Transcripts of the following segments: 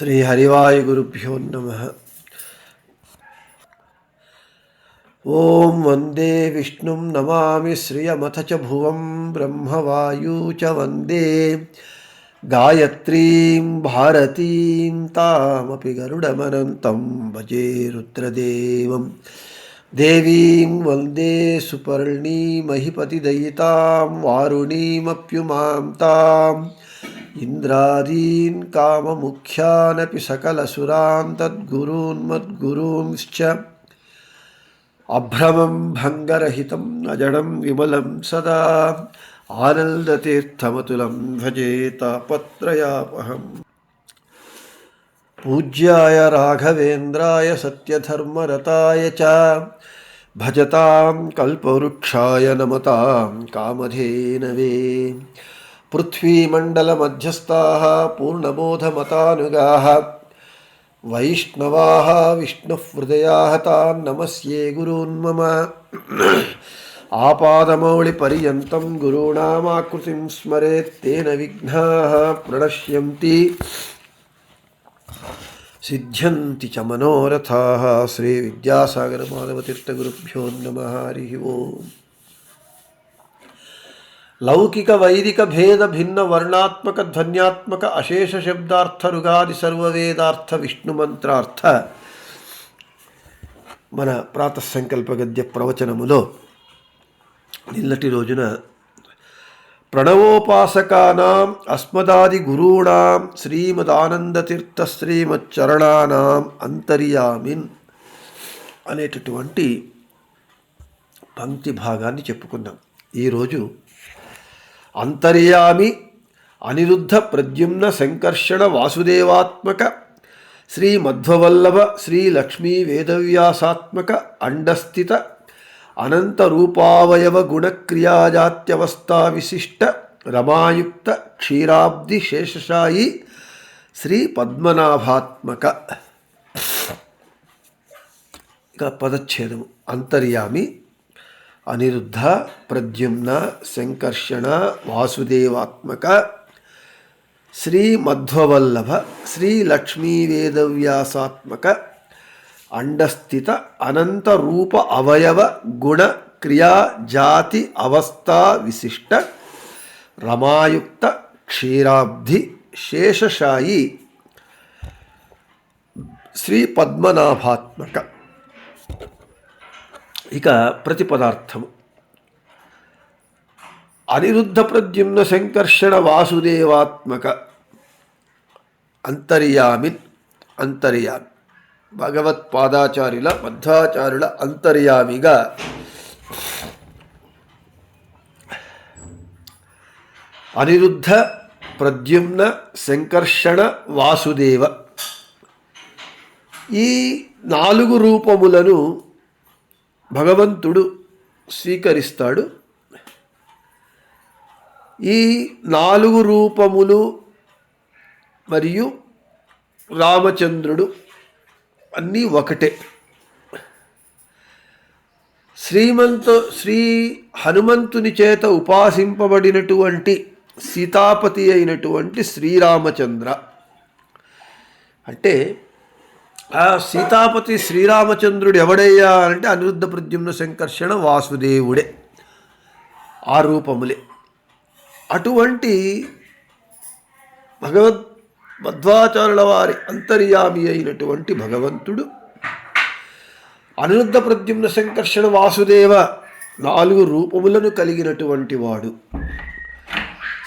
श्रीहरिवायुगुरुभ्यो नमः। ॐ वंदे विष्णुं नमामि श्रियमथ च ब्रह्मवायु च वंदे। गायत्रीं, भारतीं तामपि भजे रुद्रदेवं। देवीं वंदे सुपर्णीमहिपतिदयितां वारुणीमप्युमां ताम्। इन्द्रादीन् काममुख्यानपि सकलसुरान् तद्गुरून् मद्गुरूंश्च अभ्रमं भङ्गरहितम् अजडं विमलं सदा आनन्दतीर्थमतुलं भजेतापत्रयापहम् पूज्याय राघवेन्द्राय सत्यधर्मरताय च भजतां कल्पवृक्षाय नमतां कामधेनवे। पृथ्वीमण्डलमध्यस्थाः पूर्णबोधमतानुगाः वैष्णवाः विष्णुहृदयाः तान् नमस्ये गुरून् मम। आपादमौलिपर्यन्तं गुरूणामाकृतिं स्मरेत् तेन विघ्नाः प्रणश्यन्ति। सिद्ध्यन्ति च मनोरथाः। श्रीविद्यासागरमाधवतीर्थगुरुभ्यो नमः। हरिः ओम् లౌకిక వైదిక భేద భిన్న వర్ణాత్మక ధ్వన్యాత్మక అశేష శబ్దార్థ రుగాది సర్వవేదార్థ విష్ణు మంత్రార్థ మన ప్రాతసంకల్ప గద్య ప్రవచనములో నిన్నటి రోజున ప్రణవోపాసకానాం అస్మదాది గురూణాం శ్రీమదానందతీర్థ శ్రీమచ్చరణానాం అంతర్యామిన్ అనేటటువంటి పంక్తి భాగాన్ని చెప్పుకున్నాం. ఈరోజు అంతర్యామి అనిరుద్ధ ప్రద్యుమ్న సంకర్షణ వాసుదేవాత్మక శ్రీ మధ్వవల్లభ శ్రీ లక్ష్మీ వేదవ్యాసాత్మక అండస్థిత అనంత రూపావయవ గుణక్రియాజాత్యవస్థా విశిష్ట రమాయుక్త క్షీరాబ్ది శేషశాయి శ్రీ పద్మనాభాత్మక. ఇక పదచ్ఛేదము. అంతర్యామి అనిరుద్ధ ప్రద్యుమ్న సంకర్షణ వాసుదేవాత్మక శ్రీ మధ్వవల్లభ శ్రీ లక్ష్మీ వేదవ్యాసాత్మక అండస్థిత అనంత రూప అవయవ గుణ క్రియా జాతి అవస్థా విశిష్ట రమాయుక్త క్షీరాబ్ధి శేషశాయి శ్రీ పద్మనాభాత్మక. ఇక ప్రతిపదార్థము. అనిరుద్ధ ప్రద్యుమ్న సంకర్షణ వాసుదేవాత్మక అంతర్యామిన్ అంతర్యామి. భగవత్పాదాచార్యుల మధ్వాచార్యుల అంతర్యామిగా అనిరుద్ధ ప్రద్యుమ్న సంకర్షణ వాసుదేవ. ఈ నాలుగు రూపములను భగవంతుడు స్వీకరిస్తాడు. ఈ నాలుగు రూపములు మరియు రామచంద్రుడు అన్నీ ఒకటే. శ్రీమంతు శ్రీ హనుమంతుని చేత ఉపాసింపబడినటువంటి సీతాపతి అయినటువంటి శ్రీరామచంద్ర. అంటే ఆ సీతాపతి శ్రీరామచంద్రుడు ఎవడయ్యా అంటే అనిరుద్ధ ప్రద్యుమ్న సంకర్షణ వాసుదేవుడే. ఆ రూపములే. అటువంటి భగవద్ మధ్వాచారుల వారి అంతర్యామి అయినటువంటి భగవంతుడు అనిరుద్ధ ప్రద్యుమ్న సంకర్షణ వాసుదేవ నాలుగు రూపములను కలిగినటువంటి వాడు.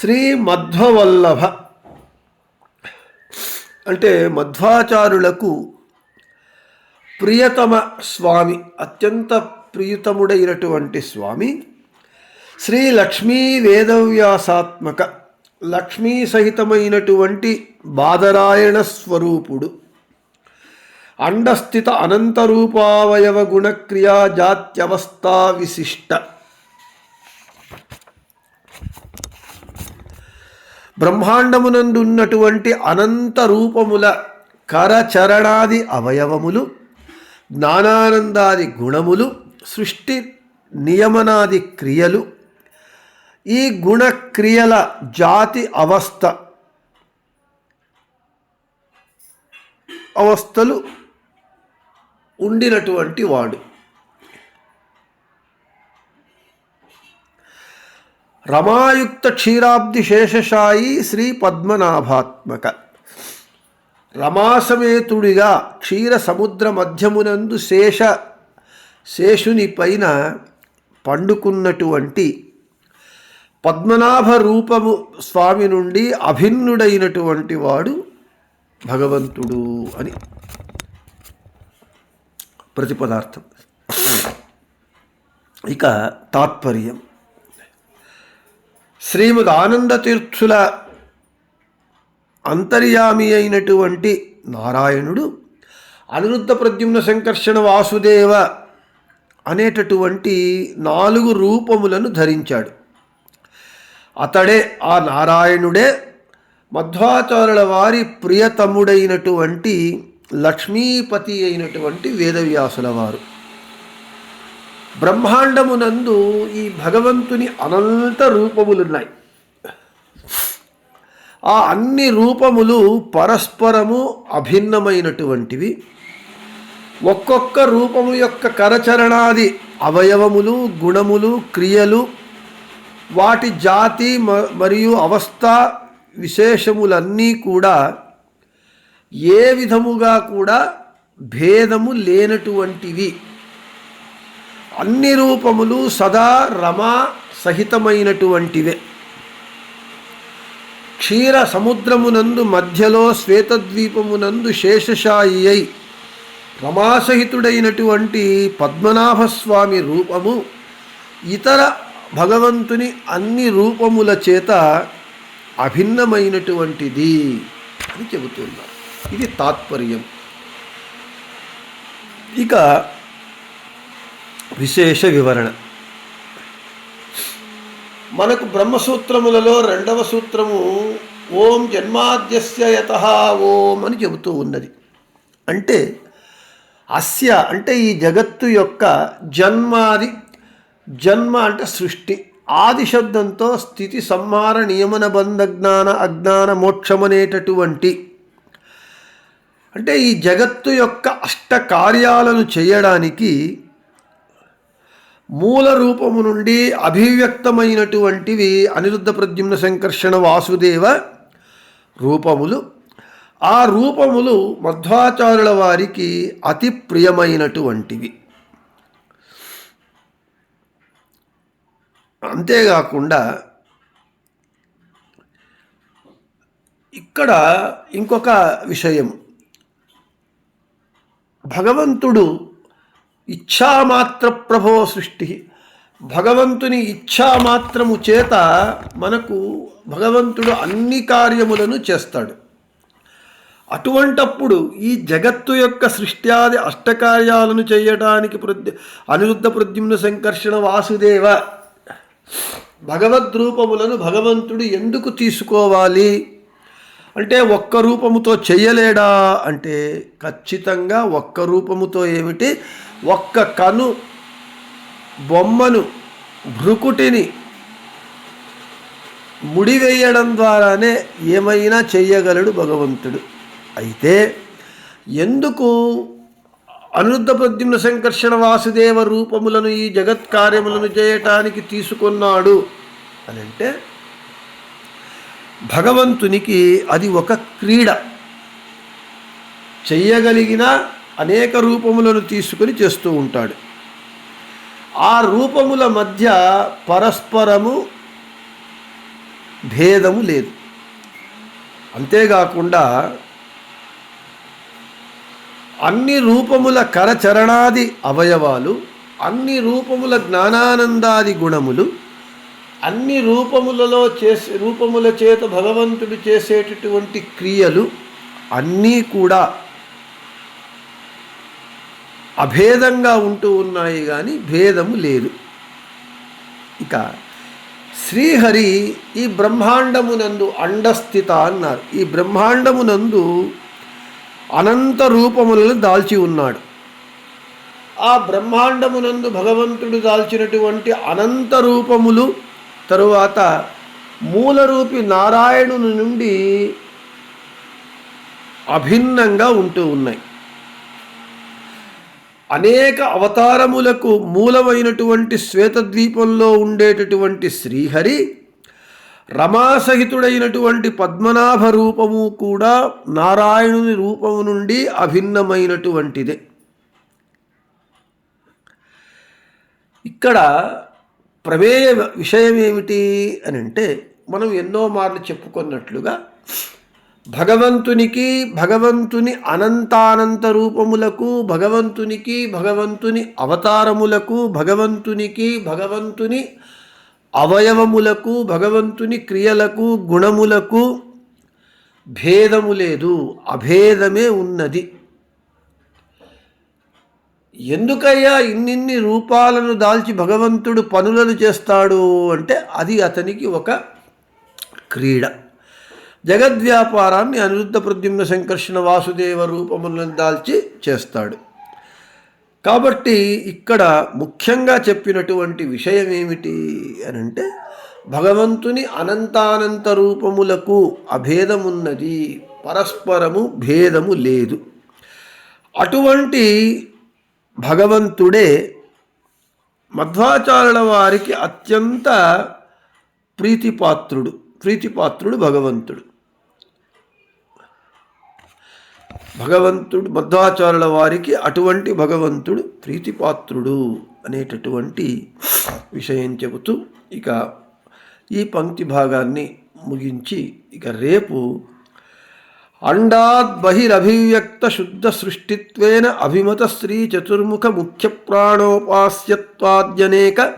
శ్రీ మధ్వవల్లభ అంటే మధ్వాచారులకు ప్రియతమ స్వామి అత్యంత ప్రియతముడైనటువంటి స్వామి శ్రీ లక్ష్మీ వేదవ్యాసాత్మక లక్ష్మీ సహితమైనటువంటి బాదరాయణ స్వరూపుడు. అండస్థిత అనంతరూపావయవ గుణక్రియా జాత్యవస్థా విశిష్ట. బ్రహ్మాండమునందున్నటువంటి అనంత రూపముల కరచరణాది అవయవములు జ్ఞానానందాది గుణములు సృష్టి నియమనాది క్రియలు. ఈ గుణక్రియల జాతి అవస్థ అవస్థలు ఉండినటువంటి వాడు. రమాయుక్త క్షీరాబ్ది శేషశాయి శ్రీ పద్మనాభాత్మక. రమాసమేతుడిగా క్షీర సముద్ర మధ్యమునందు శేష శేషుని పైన పండుకున్నటువంటి పద్మనాభ రూపము స్వామి నుండి అభిన్నుడైనటువంటి వాడు భగవంతుడు అని ప్రతిపదార్థం. ఇక తాత్పర్యం. శ్రీమద్ ఆనందతీర్థుల అంతర్యామి అయినటువంటి నారాయణుడు అనిరుద్ధ ప్రద్యుమ్న సంకర్షణ వాసుదేవ అనేటటువంటి నాలుగు రూపములను ధరించాడు. అతడే ఆ నారాయణుడే మధ్వాచారుల వారి ప్రియతముడైనటువంటి లక్ష్మీపతి అయినటువంటి వేదవ్యాసుల వారు. బ్రహ్మాండమునందు ఈ భగవంతుని అనంత రూపములున్నాయి. ఆ అన్ని రూపములు పరస్పరము అభిన్నమైనటువంటివి. ఒక్కొక్క రూపము యొక్క కరచరణాది అవయవములు గుణములు క్రియలు వాటి జాతి మ- మరియు అవస్థ విశేషములన్నీ కూడా ఏ విధముగా కూడా భేదము లేనటువంటివి. అన్ని రూపములు సదా రమా సహితమైనటువంటివే. క్షీర సముద్రమునందు మధ్యలో శ్వేతద్వీపమునందు శేషశాయి అయి రమాసహితుడైనటువంటి పద్మనాభస్వామి రూపము ఇతర భగవంతుని అన్ని రూపముల చేత అభిన్నమైనటువంటిది అని చెబుతున్నారు. ఇది తాత్పర్యం. ఇక విశేష వివరణ. మనకు బ్రహ్మసూత్రములలో రెండవ సూత్రము ఓం జన్మాద్యస్య యత ఓం అని చెబుతూ ఉన్నది. అంటే అస్య అంటే ఈ జగత్తు యొక్క జన్మాది జన్మ అంటే సృష్టి ఆది శబ్దంతో స్థితి సంహార నియమన బంధ జ్ఞాన అజ్ఞాన మోక్షమనేటటువంటి. అంటే ఈ జగత్తు యొక్క అష్ట కార్యాలను చేయడానికి మూల రూపము నుండి అభివ్యక్తమైనటువంటివి అనిరుద్ధ ప్రద్యుమ్న సంకర్షణ వాసుదేవ రూపములు. ఆ రూపములు మధ్వాచారుల వారికి అతి ప్రియమైనటువంటివి. అంతేకాకుండా ఇక్కడ ఇంకొక విషయం భగవంతుడు ఇచ్ఛామాత్ర ప్రభో సృష్టి. భగవంతుని ఇచ్ఛామాత్రము చేత మనకు భగవంతుడు అన్ని కార్యములను చేస్తాడు. అటువంటప్పుడు ఈ జగత్తు యొక్క సృష్ట్యాది అష్టకార్యాలను చేయడానికి ప్రద్యు అనిరుద్ధ ప్రద్యుమ్న సంకర్షణ వాసుదేవ. భగవద్రూపములను భగవంతుడు ఎందుకు తీసుకోవాలి? అంటే ఒక్క రూపముతో చెయ్యలేడా? అంటే ఖచ్చితంగా ఒక్క రూపముతో ఏమిటి? ఒక్క కను బొమ్మను భృకుటిని ముడివేయడం ద్వారానే ఏమైనా చెయ్యగలడు భగవంతుడు. అయితే ఎందుకు అనురుద్ధ ప్రద్యుమ్న సంకర్షణ వాసుదేవ రూపములను ఈ జగత్ కార్యములను చేయటానికి తీసుకున్నాడు? అని అంటే భగవంతునికి అది ఒక క్రీడ. చెయ్యగలిగిన అనేక రూపములను తీసుకుని చేస్తూ ఉంటాడు. ఆ రూపముల మధ్య పరస్పరము భేదము లేదు. అంతేకాకుండా అన్ని రూపముల కరచరణాది అవయవాలు అన్ని రూపముల జ్ఞానానందాది గుణములు అన్ని రూపములలో చేసే రూపముల చేత భగవంతుడు చేసేటటువంటి క్రియలు అన్నీ కూడా అభేదంగా ఉంటూ ఉన్నాయి కానీ భేదము లేదు. ఇక శ్రీహరి ఈ బ్రహ్మాండమునందు అండస్థిత అన్నారు. ఈ బ్రహ్మాండమునందు అనంత రూపములను దాల్చి ఉన్నాడు. ఆ బ్రహ్మాండమునందు భగవంతుడు దాల్చినటువంటి అనంత రూపములు తరువాత మూలరూపి నారాయణుని నుండి అభిన్నంగా ఉంటూ ఉన్నాయి. అనేక అవతారములకు మూలమైనటువంటి శ్వేతద్వీపంలో ఉండేటటువంటి శ్రీహరి రమాసహితుడైనటువంటి పద్మనాభ రూపము కూడా నారాయణుని రూపము నుండి అభిన్నమైనటువంటిదే. ఇక్కడ ప్రమేయ విషయం ఏమిటి అని అంటే మనం ఎన్నో మార్లు చెప్పుకున్నట్లుగా భగవంతునికి భగవంతుని అనంతానంత రూపములకు భగవంతునికి భగవంతుని అవతారములకు భగవంతునికి భగవంతుని అవయవములకు భగవంతుని క్రియలకు గుణములకు భేదము లేదు అభేదమే ఉన్నది. ఎందుకయ్యా ఇన్నిన్ని రూపాలను దాల్చి భగవంతుడు పనులను చేస్తాడు అంటే అది అతనికి ఒక క్రీడ. జగద్వ్యాపారాన్ని అనిరుద్ధ ప్రద్యుమ్న సంకర్షణ వాసుదేవ రూపములను దాల్చి చేస్తాడు. కాబట్టి ఇక్కడ ముఖ్యంగా చెప్పినటువంటి విషయం ఏమిటి అని అంటే భగవంతుని అనంతానంత రూపములకు అభేదమున్నది పరస్పరము భేదము లేదు. అటువంటి భగవంతుడే మధ్వాచారుల వారికి అత్యంత ప్రీతిపాత్రుడు ప్రీతిపాత్రుడు భగవంతుడు. భగవంతుడు మధ్వాచారుల వారికి అటువంటి భగవంతుడు ప్రీతిపాత్రుడు అనేటటువంటి విషయం చెబుతూ ఇక ఈ పంక్తి భాగాన్ని ముగించి ఇక రేపు అండాద్ బహిరభివ్యక్త శుద్ధ సృష్టిత్వేన అభిమత శ్రీ చతుర్ముఖ ముఖ్య ప్రాణోపాస్యత్వాద్యనేక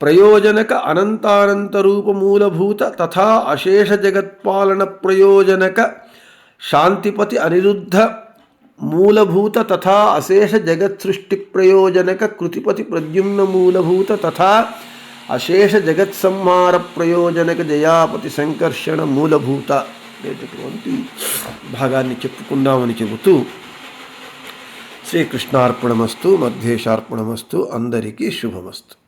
ప్రయోజనక అనంతానంత రూపమూలభూత తథా అశేష జగత్పాలన ప్రయోజనక శాంతిపతి అనిరుద్ధ మూలభూత తథా అశేష జగత్సృష్టి ప్రయోజనక కృతిపతి ప్రద్యుమ్న మూలభూత తథా అశేష జగత్ సంహార ప్రయోజనక జయాపతి సంకర్షణ మూలభూత అనేటటువంటి భాగాన్ని చెప్పుకుందామని చెబుతూ శ్రీకృష్ణార్పణమస్తు మధ్యేశార్పణమస్తు అందరికీ శుభమస్తు.